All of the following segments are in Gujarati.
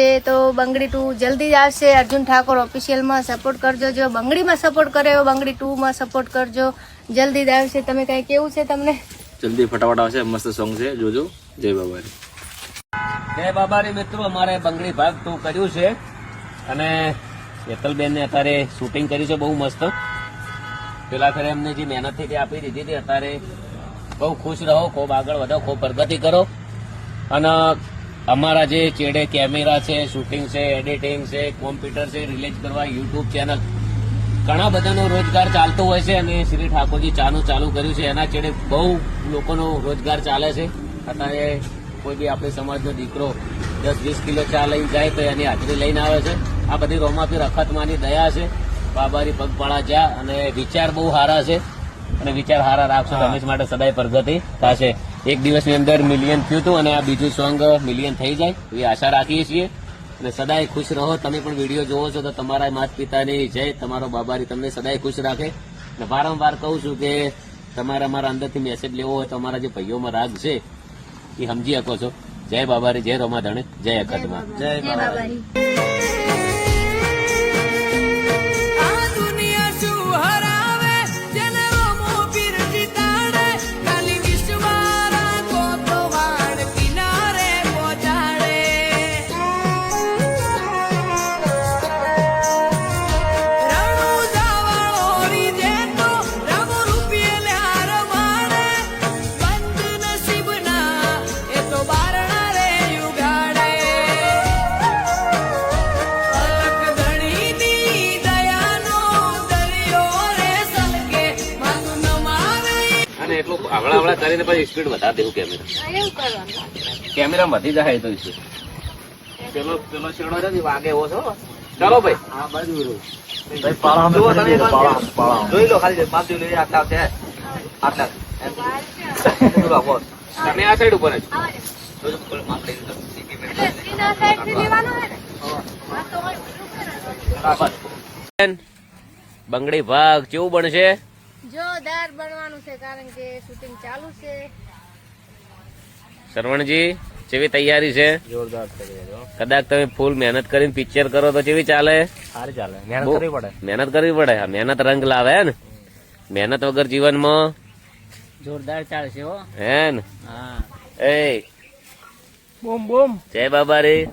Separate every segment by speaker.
Speaker 1: એ તો બંગડી ટુ જલ્દી જ આવશે. અર્જુન ઠાકોર ઓફિશિયલમાં સપોર્ટ કરજો. જો બંગડીમાં સપોર્ટ કરે એવો બંગડી ટુમાં સપોર્ટ કરજો. જલ્દી જ આવશે. તમે કઈ કેવું છે તમને?
Speaker 2: જલ્દી ફટાફટ આવશે. મસ્ત સોંગ છે. જોજો. જય બાબારી.
Speaker 3: જય બાબારી મિત્રો. અમારે બંગડી ભાગ ટુ કર્યું છે. અને હેતલબેન ને અત્યારે શૂટિંગ કર્યું છે. બહુ મસ્ત. પેલા ખરે એમને જે મહેનતથી આપી દીધી હતી અત્યારે બહુ ખુશ રહો ખૂબ આગળ વધો ખૂબ પ્રગતિ કરો. અને અમારા જે ચેડે કેમેરા છે શૂટિંગ છે એડિટિંગ છે કોમ્પ્યુટર છે રિલીઝ કરવા યુટ્યુબ ચેનલ ઘણા બધાનો રોજગાર ચાલતો હોય છે અને શ્રી ઠાકોરજી ચાનું ચાલુ કર્યું છે. એના ચેડે બહુ લોકોનો રોજગાર ચાલે છે. અત્યારે કોઈ બી આપણે સમાજનો દીકરો દસ વીસ કિલો ચા લઈને જાય તો એની હાજરી લઈને આવે છે. આ બધી રોમાપીર રખતમાની દયા છે. બાબારી પગપાળા જ્યાં અને વિચાર બહુ સારા છે. અને વિચાર સારા રાખશો તો માટે સદાય પ્રગતિ થશે. એક દિવસની અંદર મિલિયન થયું હતું અને આ બીજું સોંગ મિલિયન થઈ જાય, એવી આશા રાખીએ છીએ. અને સદાય ખુશ રહો. તમે પણ વીડિયો જોવો છો તો તમારા માતા પિતાની જય, તમારો બાબારી તમને સદાય ખુશ રાખે. અને વારંવાર કહું છું કે તમારે અમારા અંદરથી મેસેજ લેવો હોય તો અમારા જે ભાઈઓમાં રાગ છે, એ સમજી શકો છો. જય બાબારી, જય રમાધણે, જય અકદમાં
Speaker 1: જય બાબારી.
Speaker 3: આવડા આવડા કરીને પછી સ્પીડ વધારે દેવું કેમેરા કેમેરા વધી જાય તો પેલો પેલો શેડો છે ને વાગે એવો છો ચાલો ભાઈ. હા બાજુ જોઈ લો ખાલી બાજુ લઈ આટલા છે. આટલા. તમે આ સાઈડ ઉપર. બંગડી ભાગ કેવું બનશે?
Speaker 1: જોરદાર બનવાનું છે કારણ કે શૂટિંગ ચાલુ છે.
Speaker 3: શરવણજી જેવી તૈયારી છે?
Speaker 2: જોરદાર
Speaker 3: કદાચ તમે ફૂલ મહેનત કરીને પિક્ચર કરો તો કેવી ચાલે?
Speaker 2: સારી ચાલે. મહેનત કરવી પડે.
Speaker 3: મહેનત કરવી પડે. મહેનત રંગ લાવે ને. મહેનત વગર જીવનમાં?
Speaker 4: જોરદાર ચાલશે હો.
Speaker 3: હે ને?
Speaker 4: હા.
Speaker 3: એ
Speaker 4: બોમ બોમ.
Speaker 3: જય બાબા રે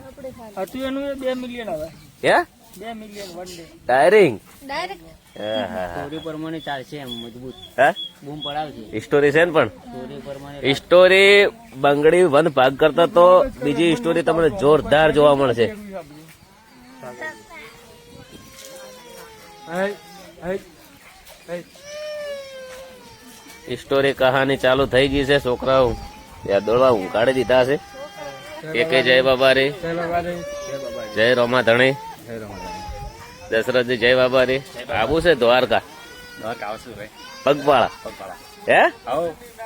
Speaker 4: હતું એનું બે મિલિયન આવે.
Speaker 3: હે?
Speaker 4: બે million one day
Speaker 3: tiring
Speaker 1: direct
Speaker 4: story પ્રમાણે ચાલશે એમ મજબૂત.
Speaker 3: હે?
Speaker 4: બૂમ પડાવશે.
Speaker 3: સ્ટોરી છે ને પણ?
Speaker 4: સ્ટોરી પ્રમાણે
Speaker 3: સ્ટોરી બંગડી વન ભાગ કરતા તો બીજી સ્ટોરી તમને જોરદાર જોવા મળશે. સ્ટોરી કહાની ચાલુ થઈ ગઈ છે છોકરાઓ. ત્યાં દોડવા ઊંઘાડી દીધા છે. કે જય બાબા રે જય રોમા ધણી. દશરથજી જય બાબા રે આવું છે દ્વારકા. આવશું ભાઈ. પગપાળા. હે?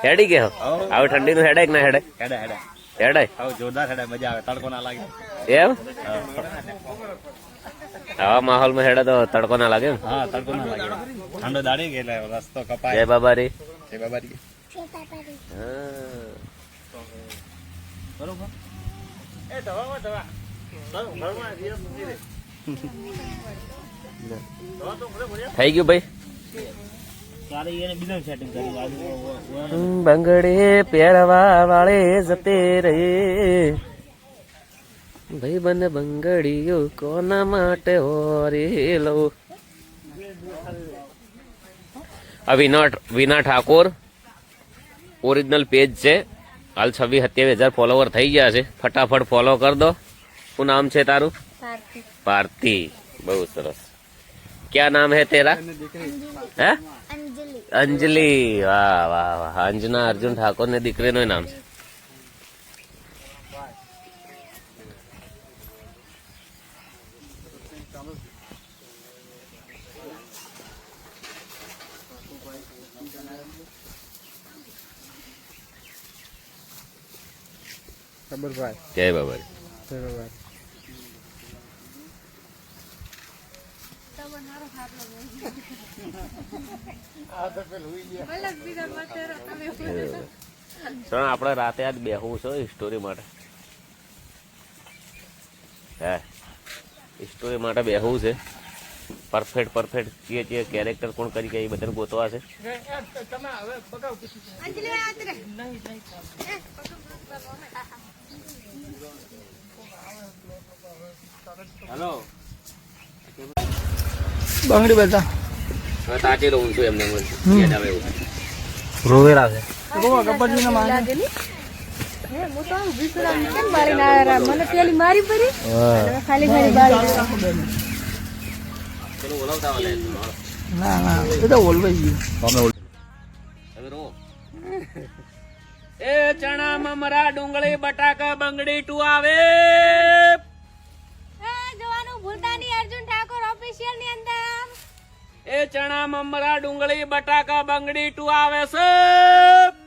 Speaker 3: હેડી કે હવે ઠંડી નું હેડે કે ના હેડે
Speaker 2: હેડે હેડે
Speaker 3: હેડાય.
Speaker 2: હવે જોરદાર હેડે મજા આવે. તડકો ના લાગે.
Speaker 3: એમ? આવા માહોલમાં હેડે તો તડકો ના લાગે એમ?
Speaker 2: હા તડકો ના લાગે. ઠંડો દાડી ગયેલા રસ્તો કપાય.
Speaker 3: જય બાબા રે
Speaker 2: જય બાબારી.
Speaker 3: હા. થઈ દવા ભાઈ
Speaker 4: ત્યારે એને બીજું ગયું ભાઈ?
Speaker 3: બંગડે પહેરવા વાળે જતે રે ભાઈ બંને બંગડીઓ કોના માટે હોરેલો આ વિના વિના ઠાકોર. ઓરિજિનલ પેજ છે. હાલ છવ્વીસ સત્યાવીસ હજાર ફોલોવર થઈ ગયા છે. ફટાફટ ફોલો કર દો. શું નામ છે તારું?
Speaker 1: ભારતી
Speaker 3: બહુ સરસ. ક્યાં નામ હે તેરા? હે?
Speaker 1: અંજલિ.
Speaker 3: અંજલિ વાહ વાહ વાહ. અંજના અર્જુન ઠાકોર ને દીકરીનું નામ છે. જય બાબા સર આપણે રાતે આજ બેહવું છે સ્ટોરી માટે. હે સ્ટોરી માટે બેહવું છે. પરફેક્ટ પરફેક્ટ કે છીએ કેરેક્ટર કોણ કરી કે એ બધાને ગોતવા છે.
Speaker 2: હલો
Speaker 5: બંગડી બધા.
Speaker 3: તાચી રહું એમને યાદ આવે એવું.
Speaker 5: રોવેરા છે.
Speaker 6: લાગે ની? હે, હું તો? મને પેલી મારી પડી. ખાલી ખાલી બાળી
Speaker 5: ના ના. એ તો ઓલવાઈ ગયું.
Speaker 3: એ ચણા મમરા ડુંગળી બટાકા બંગડી ટુ આવે.
Speaker 6: હા, જોવાનું ભૂલતા નહીં. અર્જુન ઠાકોર ઓફિશિયલની અંદર.
Speaker 3: એ ચણા મમરા ડુંગળી બટાકા બંગડી ટુ આવે છે.